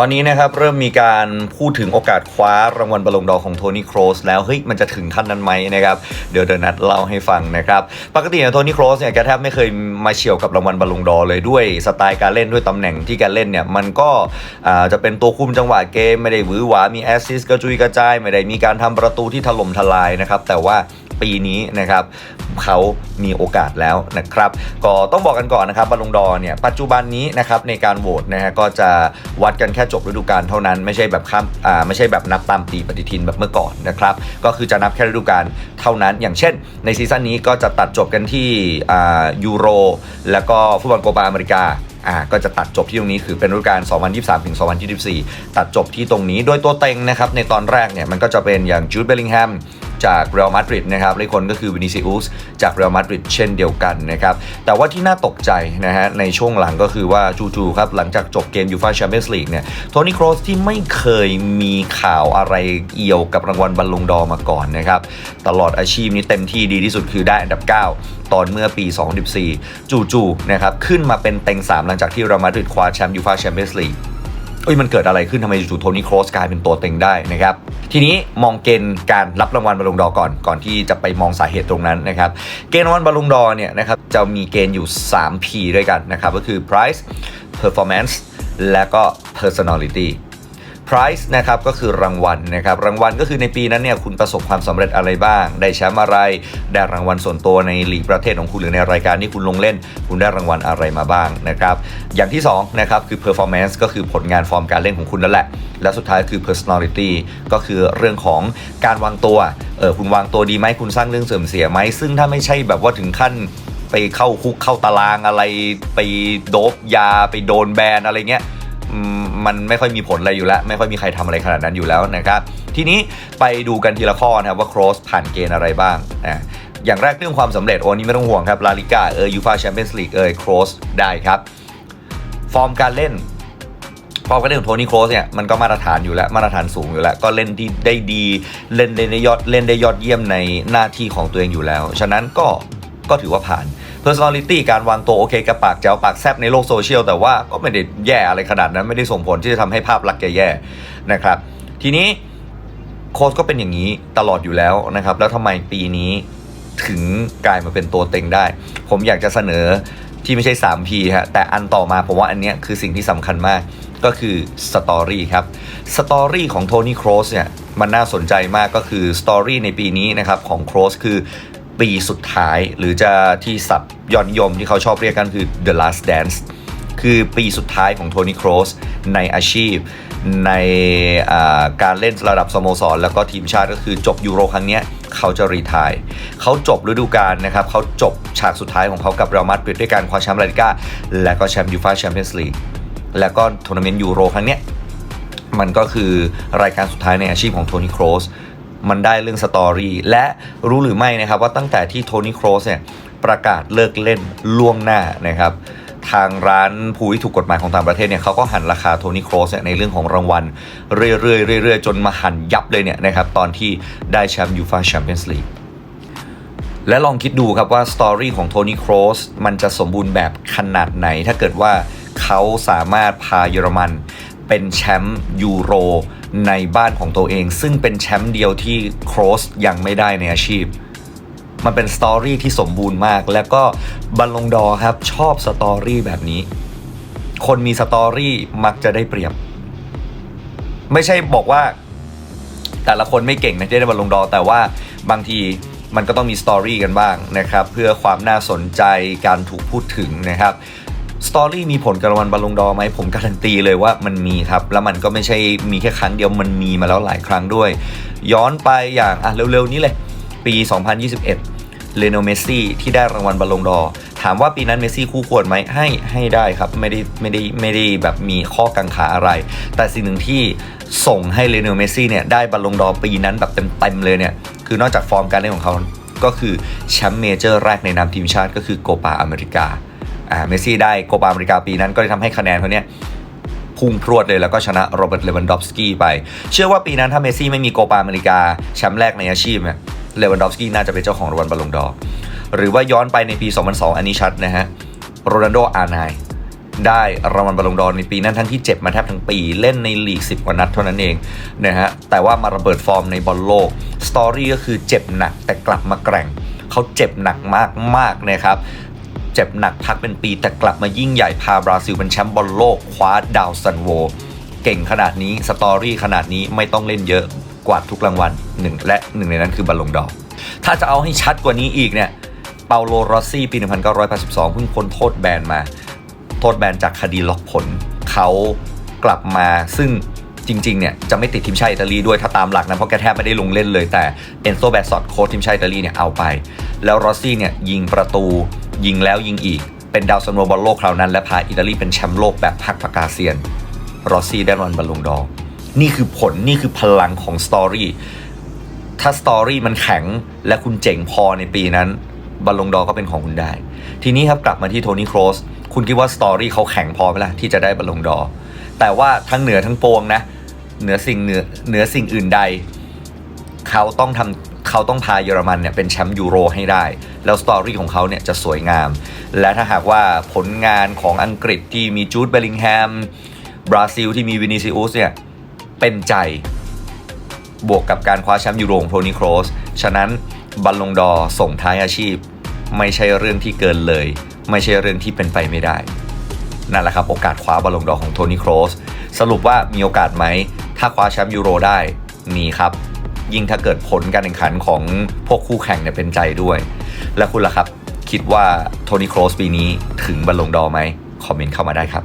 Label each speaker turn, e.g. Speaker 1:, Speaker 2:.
Speaker 1: ตอนนี้นะครับเริ่มมีการพูดถึงโอกาสคว้ารางวัลบอลลงดอของโทนี่โครสแล้วเฮ้ยมันจะถึงขั้นนั้นไหมนะครับเดี๋ยวเดยวนัดเล่าให้ฟังนะครับปกติเนี่ยโทนี่โครสเนี่ยแกแทบไม่เคยมาเฉียวกับรางวัลบอลลงดอเลยด้วยสไตล์การเล่นด้วยตำแหน่งที่แกเล่นเนี่ยมันก็อ่าจะเป็นตัวคุมจังหวะเกมไม่ได้หวือหวามีแอสซิสกระจุยกระจายไม่ได้มีการทำประตูที่ถล่มทลายนะครับแต่ว่า ปีนี้นะครับเขามีโอกาสแล้วนะครับ ก็ต้องบอกกันก่อนนะครับบอลลงดอเนี่ยปัจจุบันนี้นะครับในการโหวตนะฮะก็จะวัดกันแค่จบฤดูกาลเท่านั้นไม่ใช่แบบข้ามอ่าไม่ใช่แบบนับตามปีปฏิทินแบบเมื่อก่อนนะครับก็คือจะนับแค่ฤดูกาลเท่านั้น อย่างเช่น ในซีซั่นนี้ก็จะตัดจบกันที่อ่ายูโร แล้วก็ฟุตบอลโกปาอเมริกาอ่าก็จะตัดจบที่ตรงนี้คือเป็นฤดูกาล 2023 ถึง 2024 ตัดจบที่ตรงนี้ โดยตัวเต็งนะครับในตอนแรกเนี่ยมันก็จะเป็นอย่างจูดเบลลิงแฮมจากเรอัลมาดริดนะครับและคนก็คือวินิซิอุสจากเรอัลมาดริดเช่นเดียวกันนะครับ แต่ว่าที่น่าตกใจนะฮะในช่วงหลังก็คือว่าจู่ๆครับ หลังจากจบเกมยูฟาแชมเปี้ยนส์ลีกเนี่ยโทนี่โครสที่ไม่เคยมีข่าวอะไรเอี่ยวกับรางวัลบอลลงดอมาก่อนนะครับ ตลอดอาชีพนี้เต็มที่ดีที่สุดคือได้อันดับ 9 ตอนเมื่อปี 2014 จู่ๆนะครับขึ้นมาเป็นเต็ง 3 หลังจากที่เรอัลมาดริดคว้าแชมป์ยูฟาแชมเปี้ยนส์ลีก เอ้ยมันเกิดอะไรขึ้นทำไมจู่ๆโทนี่โครสกลายเป็นตัวเต็งได้นะครับทีนี้มองเกณฑ์การรับรางวัลบอลลงดอก่อนก่อนที่จะไปมองสาเหตุตรงนั้นนะครับเกณฑ์รางวัลบอลลงดอเนี่ยนะครับจะมีเกณฑ์อยู่ 3 P ด้วยกันนะครับก็คือ price performance และก็ personality prize นะครับก็คือรางวัลนะครับรางวัลก็คือในปีนั้นเนี่ยคุณประสบความสำเร็จอะไรบ้าง ได้แชมป์อะไรได้รางวัลส่วนตัวในลีกประเทศของคุณหรือในรายการที่คุณลงเล่น คุณได้รางวัลอะไรมาบ้างนะครับอย่างที่2นะครับคือ performance ก็คือผลงานฟอร์มการเล่นของคุณนั่นแหละ และสุดท้ายคือ personality ก็คือเรื่องของการวางตัวเออคุณวางตัวดีไหมคุณสร้างเรื่องเสื่อมเสียไหมซึ่งถ้าไม่ใช่แบบว่าถึงขั้นไปเข้าคุกเข้าตารางอะไร ไปโดบยาไปโดนแบนอะไรเงี้ย มันไม่ค่อยมีผลอะไรอยู่แล้ว ไม่ค่อยมีใครทำอะไรขนาดนั้นอยู่แล้วนะครับ ทีนี้ไปดูกันทีละข้อนะครับว่าโครสผ่านเกณฑ์อะไรบ้างนะอย่างแรกเรื่องความสำเร็จโอ้นี่ไม่ต้องห่วงครับลาลิกาเออยูฟาแชมเปี้ยนส์ลีกเออโครสได้ครับ ฟอร์มการเล่นฟอร์มการเล่นของโทนี่โครสเนี่ยมันก็มาตรฐานอยู่แล้วมาตรฐานสูงอยู่แล้ว ก็เล่นที่ได้ดีเล่นได้ยอดเล่นได้ยอดเยี่ยมในหน้าที่ของตัวเองอยู่แล้ว ฉะนั้นก็ก็ถือว่าผ่าน personality การวางตัวโอเคกับปากแจ๋วปากแซบในโลกโซเชียลแต่ว่าก็ไม่ได้แย่อะไรขนาดนั้นไม่ได้ส่งผลที่จะทำให้ภาพลักษณ์แกแย่นะครับ ทีนี้โค้ชก็เป็นอย่างนี้ตลอดอยู่แล้วนะครับ แล้วทำไมปีนี้ถึงกลายมาเป็นตัวเต็งได้ ผมอยากจะเสนอที่ไม่ใช่ 3P ฮะแต่อันต่อมาผมว่าอันเนี้ยคือสิ่งที่สำคัญมากก็คือสตอรี่ครับสตอรี่ของโทนี่โครสเนี่ยมันน่าสนใจมากก็คือสตอรี่ในปีนี้นะครับของโครสคือ ปีสุดท้าย หรือจะที่ศัพท์ยอดนิยมที่เขาชอบเรียกกันคือ The Last Dance คือปีสุดท้ายของโทนี่โครสในอาชีพ ในการเล่นระดับสโมสร แล้วก็ทีมชาติก็คือจบยูโรครั้งนี้เขาจะรีทายเขาจบฤดูกาลนะครับเขาจบฉากสุดท้ายของเขากับเรอัลมาดริดด้วยการคว้าแชมป์ลาลิก้าและก็แชมป์ยูฟ่าแชมเปี้ยนส์ลีกแล้วก็ทัวร์นาเมนต์ยูโรครั้งนี้มันก็คือรายการสุดท้ายในอาชีพของโทนี่โครส มันได้เรื่องสตอรี่และรู้หรือไม่นะครับว่าตั้งแต่ที่โทนี่โครสเนี่ยประกาศเลิกเล่นล่วงหน้านะครับทางร้านผู้ที่ถูกกฎหมายของต่างประเทศเนี่ยเขาก็หันราคาโทนี่โครสเนี่ยในเรื่องของรางวัล เรื่อยๆเรื่อยๆ จนมาหันยับเลยเนี่ยนะครับตอนที่ได้แชมป์ยูฟาแชมเปี้ยนส์ลีกและลองคิดดูครับว่าสตอรี่ของโทนี่โครสมันจะสมบูรณ์แบบขนาดไหน ถ้าเกิดว่าเขาสามารถพาเยอรมัน เป็นแชมป์ยูโรในบ้านของตัวเอง ซึ่งเป็นแชมป์เดียวที่โครสยังไม่ได้ในอาชีพ มันเป็นสตอรี่ที่สมบูรณ์มาก แล้วก็บัลลงดอครับชอบสตอรี่แบบนี้ คนมีสตอรี่มักจะได้เปรียบ ไม่ใช่บอกว่า แต่ละคนไม่เก่งนะที่ได้บอลลงดอ แต่ว่าบางทีมันก็ต้องมีสตอรี่กันบ้างนะครับ เพื่อความน่าสนใจการถูกพูดถึงนะครับ สตอรี่มีผลกับรางวัลบอลลงดอไหมผมการันตีเลยว่ามันมีครับ แล้วมันก็ไม่ใช่มีแค่ครั้งเดียวมันมีมาแล้วหลายครั้งด้วย ย้อนไปอย่างอะเร็วๆนี้เลย ปี 2021 เลโนเมสซี่ที่ได้รางวัลบอลลงดอ ถามว่าปีนั้นเมสซี่คู่ควรไหมให้ให้ได้ครับ ไม่ได้ไม่ได้ไม่ได้แบบมีข้อกังขาอะไร แต่สิ่งหนึ่งที่ส่งให้เลโนเมสซี่เนี่ยได้บอลลงดอปีนั้นแบบเต็มๆเลยเนี่ยคือนอกจากฟอร์มการเล่นของเขาก็คือแชมป์เมเจอร์แรกในนามทีมชาติก็คือโกปาอเมริกา เมสซี่ได้โกปาอเมริกาปีนั้นก็เลยทำให้คะแนนเขาเนี่ยพุ่งพรวดเลยแล้วก็ชนะโรเบิร์ตเลวันดอฟสกี้ไป เชื่อว่าปีนั้นถ้าเมสซี่ไม่มีโกปาอเมริกาแชมป์แรกในอาชีพเนี่ยเลวันดอฟสกี้น่าจะเป็นเจ้าของรางวัลบอลลงดอร์หรือว่าย้อนไปในปี 2002 อันนี้ชัดนะฮะโรนัลโดอาร์ไนได้รางวัลบอลลงดอร์ในปีนั้นทั้งที่เจ็บมาแทบทั้งปีเล่นในลีก 10 กว่านัดเท่านั้นเองนะฮะแต่ว่ามาระเบิดฟอร์มในบอลโลกสตอรี่ก็คือเจ็บหนักแต่กลับมาแกร่งเขาเจ็บหนักมากมากๆนะครับ เจ็บหนักพักเป็นปีแต่กลับมายิ่งใหญ่พาบราซิลเป็นแชมป์บอลโลกคว้าดาวซันโว เก่งขนาดนี้สตอรี่ขนาดนี้ไม่ต้องเล่นเยอะกวาดทุกรางวัลหนึ่งและหนึ่งในนั้นคือบอลลงดอร์ถ้าจะเอาให้ชัดกว่านี้อีกเนี่ยเปาโลรอสซี่ปี 1982 เพิ่งพ้นโทษแบนมา โทษแบนจากคดีล็อกผล เขากลับมาซึ่งจริงๆเนี่ยจะไม่ติดทีมชาติอิตาลีด้วยถ้าตามหลักนะเพราะแกแทบไม่ได้ลงเล่นเลยแต่เอนโซแบสซอตโค้ชทีมชาติอิตาลีเนี่ยเอาไป แล้วรอสซี่เนี่ยยิงประตู ยิงแล้วยิงอีก เป็นดาวซันโวบอลโลกคราวนั้น และพาอิตาลีเป็นแชมป์โลกแบบพักปากกาเซียนรอซี่ได้รางวัลบอลลงดอนี่คือผลนี่คือพลังของสตอรี่ถ้าสตอรี่มันแข็งและคุณเจ๋งพอในปีนั้นบอลลงดอก็เป็นของคุณได้ ทีนี้ครับกลับมาที่โทนี่โครสคุณคิดว่าสตอรี่เขาแข็งพอไหมล่ะที่จะได้บอลลงดอแต่ว่าทั้งเหนือทั้งปวงนะเหนือสิ่งเหนือเหนือสิ่งอื่นใด เขาต้องทำ เขาต้องพาเยอรมันเนี่ยเป็นแชมป์ยูโรให้ได้ แล้วสตอรี่ของเขาเนี่ยจะสวยงาม และถ้าหากว่าผลงานของอังกฤษที่มีจูดเบลลิงแฮม บราซิลที่มีวินิซิอุสเนี่ยเป็นใจ บวกกับการคว้าแชมป์ยูโรของโทนี่โครสฉะนั้นบัลลงดอร์ส่งท้ายอาชีพ ไม่ใช่เรื่องที่เกินเลย ไม่ใช่เรื่องที่เป็นไปไม่ได้ นั่นแหละครับโอกาสคว้าบอลลงดอร์ของโทนี่โครสสรุปว่ามีโอกาสไหม ถ้าคว้าแชมป์ยูโรได้มีครับ ยิ่งถ้าเกิดผลการแข่งขันของพวกคู่แข่งเนี่ยเป็นใจด้วย และคุณล่ะครับ คิดว่าโทนี่โครสปีนี้ถึงบอลลงดอไหมคอมเมนต์เข้ามาได้ครับ